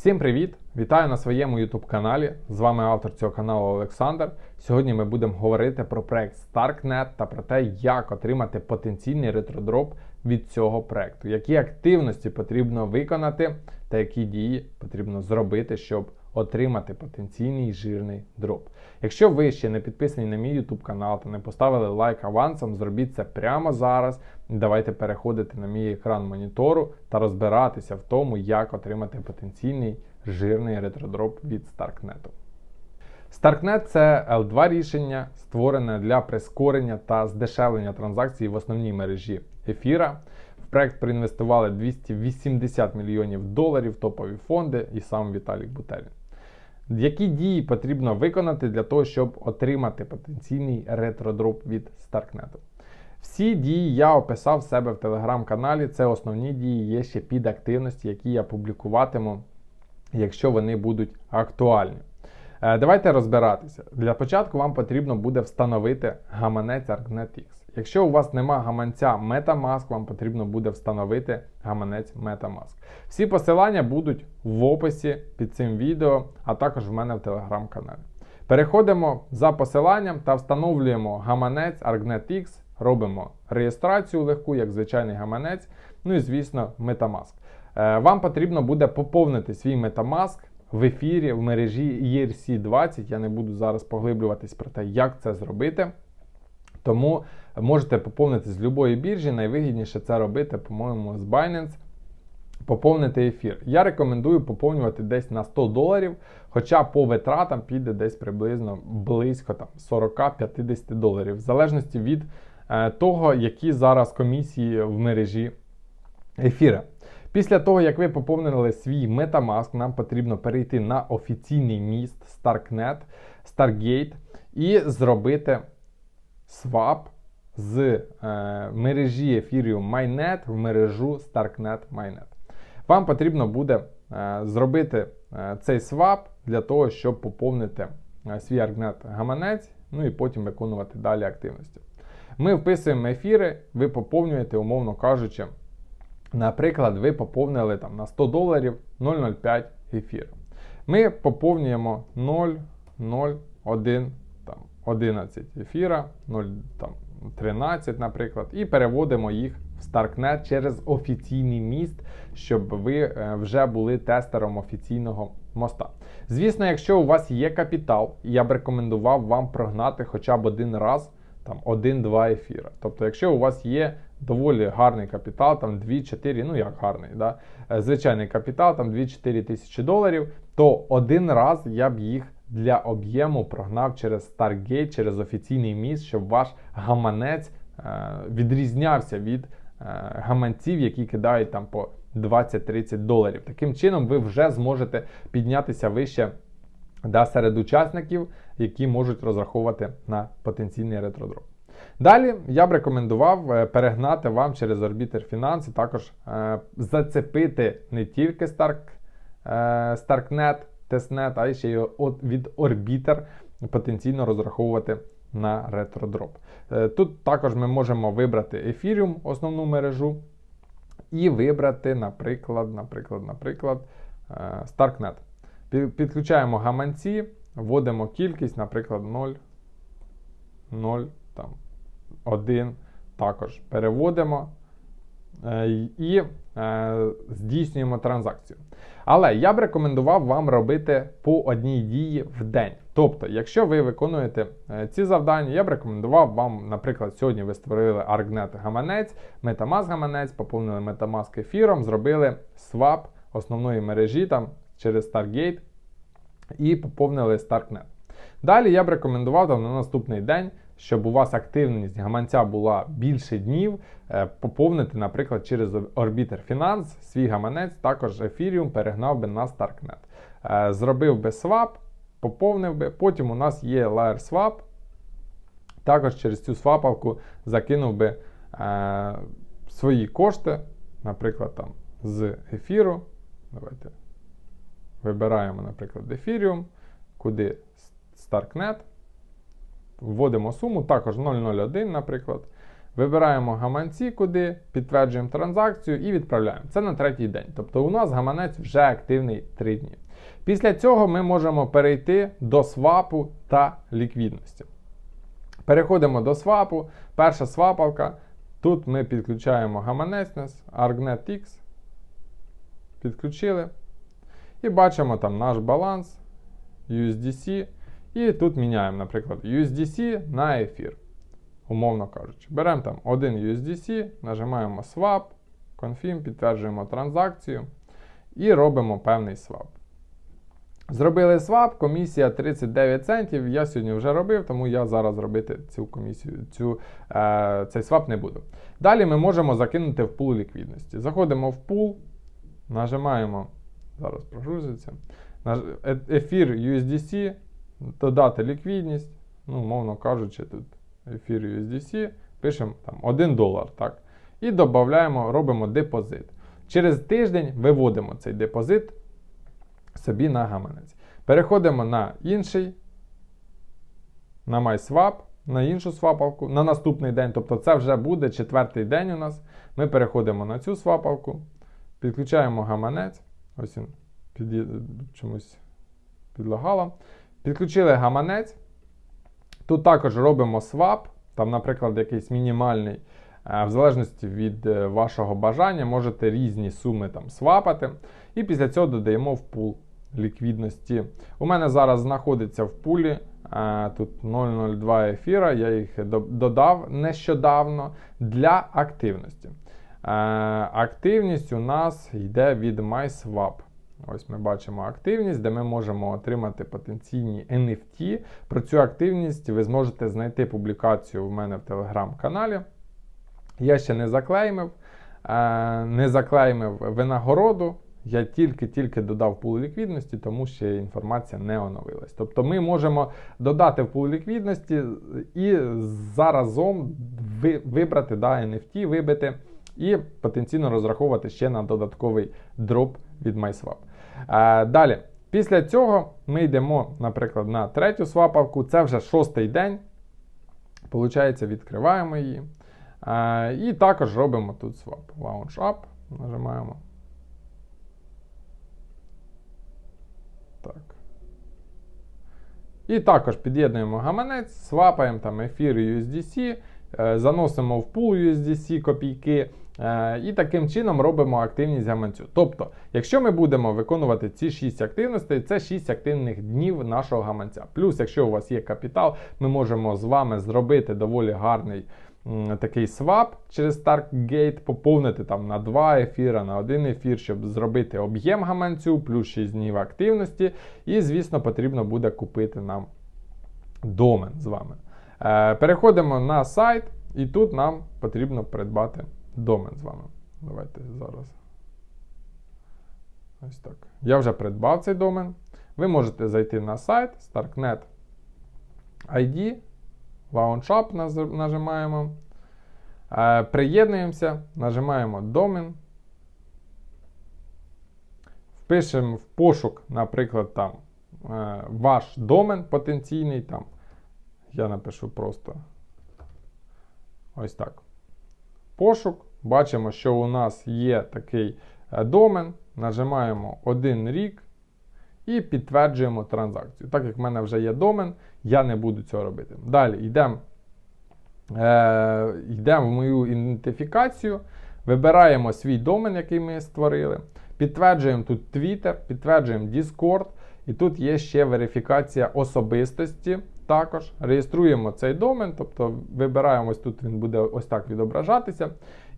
Всім привіт! Вітаю на своєму YouTube каналі. З вами автор цього каналу Олександр. Сьогодні ми будемо говорити про проект StarkNet та про те, як отримати потенційний ретродроп від цього проекту, які активності потрібно виконати та які дії потрібно зробити, щоб отримати потенційний жирний дроп. Якщо ви ще не підписані на мій YouTube канал та не поставили лайк авансом, зробіть це прямо зараз. Давайте переходити на мій екран монітору та розбиратися в тому, як отримати потенційний жирний ретродроп від StarkNet. StarkNet – це L2 рішення, створене для прискорення та здешевлення транзакцій в основній мережі ефіра. В проект проінвестували 280 мільйонів доларів топові фонди і сам Віталій Бутерін. Які дії потрібно виконати для того, щоб отримати потенційний ретродроп від StarkNet? Всі дії я описав себе в телеграм-каналі. Це основні дії, є ще під активності, які я публікуватиму, якщо вони будуть актуальні. Е, давайте розбиратися. Для початку вам потрібно буде встановити гаманець ArcNetX. Якщо у вас нема гаманця Metamask, вам потрібно буде встановити гаманець Metamask. Всі посилання будуть в описі під цим відео, а також в мене в телеграм-каналі. Переходимо за посиланням та встановлюємо гаманець ArcNetX, робимо реєстрацію легку, як звичайний гаманець, ну і, звісно, Metamask. Е, вам потрібно буде поповнити свій Metamask в ефірі в мережі ERC20. Я не буду зараз поглиблюватись про те, як це зробити. Тому можете поповнити з будь-якої біржі. Найвигідніше це робити, по-моєму, з Binance. Поповнити ефір. Я рекомендую поповнювати десь на 100 доларів, хоча по витратам піде десь приблизно близько 40-50 доларів, в залежності від е, того, які зараз комісії в мережі ефіра. Після того, як ви поповнили свій Metamask, нам потрібно перейти на офіційний міст StarkNet, Stargate і зробити свап з е, мережі Ethereum Mainnet в мережу StarkNet Mainnet. Вам потрібно буде е, зробити е, цей свап для того, щоб поповнити е, свій ArcNet гаманець, ну і потім виконувати далі активності. Ми вписуємо ефіри, ви поповнюєте, умовно кажучи, наприклад, ви поповнили там, на 100 доларів 0,05 ефір. Ми поповнюємо 0,01 там, 11 ефіра, 0, там, 13, наприклад, і переводимо їх в StarkNet через офіційний міст, щоб ви е, вже були тестером офіційного моста. Звісно, якщо у вас є капітал, я б рекомендував вам прогнати хоча б один раз там 1-2 ефіра. Тобто, якщо у вас є доволі гарний капітал, там 2-4, ну як гарний, да? Е, звичайний капітал, там 2-4 тисячі доларів, то один раз я б їх для об'єму прогнав через Stargate, через офіційний міст, щоб ваш гаманець е, відрізнявся від е, гаманців, які кидають там по 20-30 доларів. Таким чином, ви вже зможете піднятися вище да, серед учасників, які можуть розраховувати на потенційний ретродроп. Далі я б рекомендував е, перегнати вам через Orbiter Finance, також е, зацепити не тільки Stark, е, StarkNet, Testnet, а ще й від Orbiter потенційно розраховувати на ретродроп. Е, тут також ми можемо вибрати Ethereum, основну мережу, і вибрати, наприклад, наприклад, наприклад, е, StarkNet. Підключаємо гаманці, вводимо кількість, наприклад, 0, 0, там, 1. Також переводимо і е, здійснюємо транзакцію. Але я б рекомендував вам робити по одній дії в день. Тобто, якщо ви виконуєте е, ці завдання, я б рекомендував вам, наприклад, сьогодні ви створили ArcNet гаманець, Metamask гаманець, поповнили Metamask ефіром, зробили свап основної мережі там через Stargate і поповнили StarkNet. Далі я б рекомендував там, на наступний день, щоб у вас активність гаманця була більше днів, е, поповнити, наприклад, через Orbiter Finance свій гаманець, також Ethereum перегнав би на StarkNet. Е, зробив би свап, поповнив би, потім у нас є Layer Swap. Також через цю свапалку закинув би е, свої кошти, наприклад, там з ефіру. Давайте Вибираємо, наприклад, Ethereum, куди StarkNet. Вводимо суму, також 001, наприклад. Вибираємо гаманці, куди, підтверджуємо транзакцію і відправляємо. Це на третій день. Тобто у нас гаманець вже активний 3 дні. Після цього ми можемо перейти до свапу та ліквідності. Переходимо до свапу. Перша свапалка. Тут ми підключаємо гаманець нас, ArgNet X. Підключили. І бачимо там наш баланс USDC. І тут міняємо, наприклад, USDC на ефір. Умовно кажучи. Беремо там один USDC, нажимаємо Swap, Confirm, підтверджуємо транзакцію і робимо певний свап. Зробили свап, комісія 39 центів. Я сьогодні вже робив, тому я зараз робити цю комісію, цю, е, цей свап не буду. Далі ми можемо закинути в пул ліквідності. Заходимо в пул, нажимаємо, зараз прогрузиться, е- ефір USDC, додати ліквідність, ну, мовно кажучи, тут ефір USDC, пишемо там 1 долар, так? І додаємо, робимо депозит. Через тиждень виводимо цей депозит собі на гаманець. Переходимо на інший, на MySwap, на іншу свапалку, на наступний день, тобто це вже буде четвертий день у нас. Ми переходимо на цю свапалку, підключаємо гаманець. Ось він під, чомусь підлагало. Підключили гаманець. Тут також робимо свап, там, наприклад, якийсь мінімальний. Е, В залежності від е, вашого бажання, можете різні суми там свапати. І після цього додаємо в пул ліквідності. У мене зараз знаходиться в пулі е, тут 0,02 ефіра, я їх додав нещодавно для активності. Активність у нас йде від MySwap. Ось ми бачимо активність, де ми можемо отримати потенційні NFT. Про цю активність ви зможете знайти публікацію в мене в телеграм-каналі. Я ще не заклеймив, е, не заклеймив винагороду. Я тільки-тільки додав пул ліквідності, тому ще інформація не оновилась. Тобто ми можемо додати в пул ліквідності і заразом вибрати да, NFT, вибити і потенційно розраховувати ще на додатковий дроп від MySwap. Е, далі, після цього ми йдемо, наприклад, на третю свапалку. Це вже шостий день. Получається, відкриваємо її. Е, і також робимо тут свап. Launch Up. Нажимаємо. Так. І також під'єднуємо гаманець, свапаємо там ефір USDC, е, заносимо в пул USDC копійки. Е, І таким чином робимо активність гаманцю. Тобто, якщо ми будемо виконувати ці 6 активностей, це 6 активних днів нашого гаманця. Плюс, якщо у вас є капітал, ми можемо з вами зробити доволі гарний такий свап через Stargate, поповнити там на 2 ефіра, на 1 ефір, щоб зробити об'єм гаманцю, плюс 6 днів активності. І, звісно, потрібно буде купити нам домен з вами. Е, переходимо на сайт, і тут нам потрібно придбати домен з вами. Давайте зараз. Ось так. Я вже придбав цей домен. Ви можете зайти на сайт Starknet ID, Launch Up нажимаємо. Е, приєднуємося, нажимаємо домен. Впишемо в пошук, наприклад, там е, ваш домен потенційний. Там. Я напишу просто ось так. Пошук. Бачимо, що у нас є такий е, домен. Нажимаємо один рік і підтверджуємо транзакцію. Так як в мене вже є домен, я не буду цього робити. Далі йдемо е, йдемо в мою ідентифікацію, вибираємо свій домен, який ми створили. Підтверджуємо тут Twitter, підтверджуємо Discord. І тут є ще верифікація особистості. Також реєструємо цей домен, тобто вибираємо ось тут він буде ось так відображатися.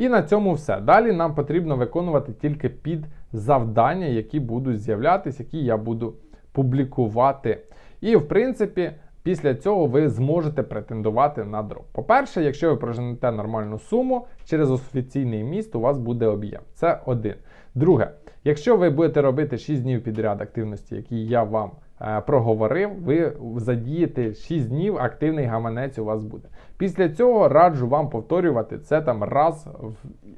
І на цьому все. Далі нам потрібно виконувати тільки під завдання, які будуть з'являтися, які я буду публікувати. І в принципі, після цього ви зможете претендувати на дроп. По-перше, якщо ви проженете нормальну суму, через офіційний міст у вас буде об'єм. Це один. Друге, якщо ви будете робити 6 днів підряд активності, які я вам проговорив, ви задієте 6 днів, активний гаманець у вас буде. Після цього раджу вам повторювати це там раз в,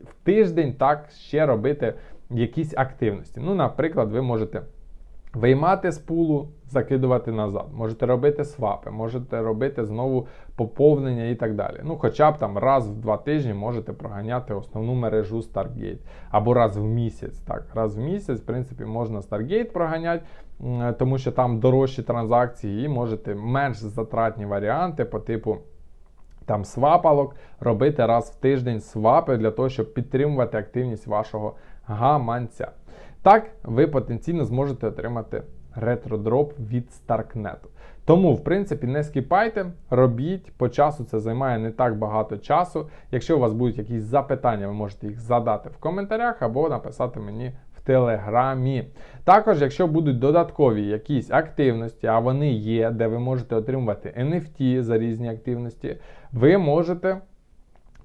в тиждень, так ще робити якісь активності. Ну, наприклад, ви можете Виймати з пулу, закидувати назад. Можете робити свапи, можете робити знову поповнення і так далі. Ну, хоча б там раз в два тижні можете проганяти основну мережу Stargate. Або раз в місяць. Так, раз в місяць, в принципі, можна Stargate проганяти, тому що там дорожчі транзакції, і можете менш затратні варіанти по типу. Там свапалок робити раз в тиждень свапи для того, щоб підтримувати активність вашого гаманця. Так, ви потенційно зможете отримати ретродроп від Starknet. Тому, в принципі, не скіпайте, робіть. По часу це займає не так багато часу. Якщо у вас будуть якісь запитання, ви можете їх задати в коментарях або написати мені в телеграмі. Також, якщо будуть додаткові якісь активності, а вони є, де ви можете отримувати NFT за різні активності, ви можете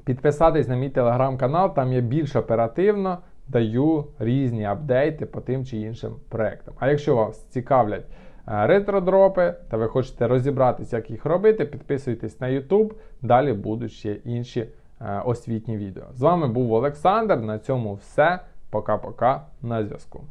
підписатись на мій телеграм-канал, там я більш оперативно даю різні апдейти по тим чи іншим проектам. А якщо вас цікавлять е, ретродропи, та ви хочете розібратися, як їх робити, підписуйтесь на YouTube, далі будуть ще інші е, освітні відео. З вами був Олександр. На цьому все. Пока-пока на зв'язку.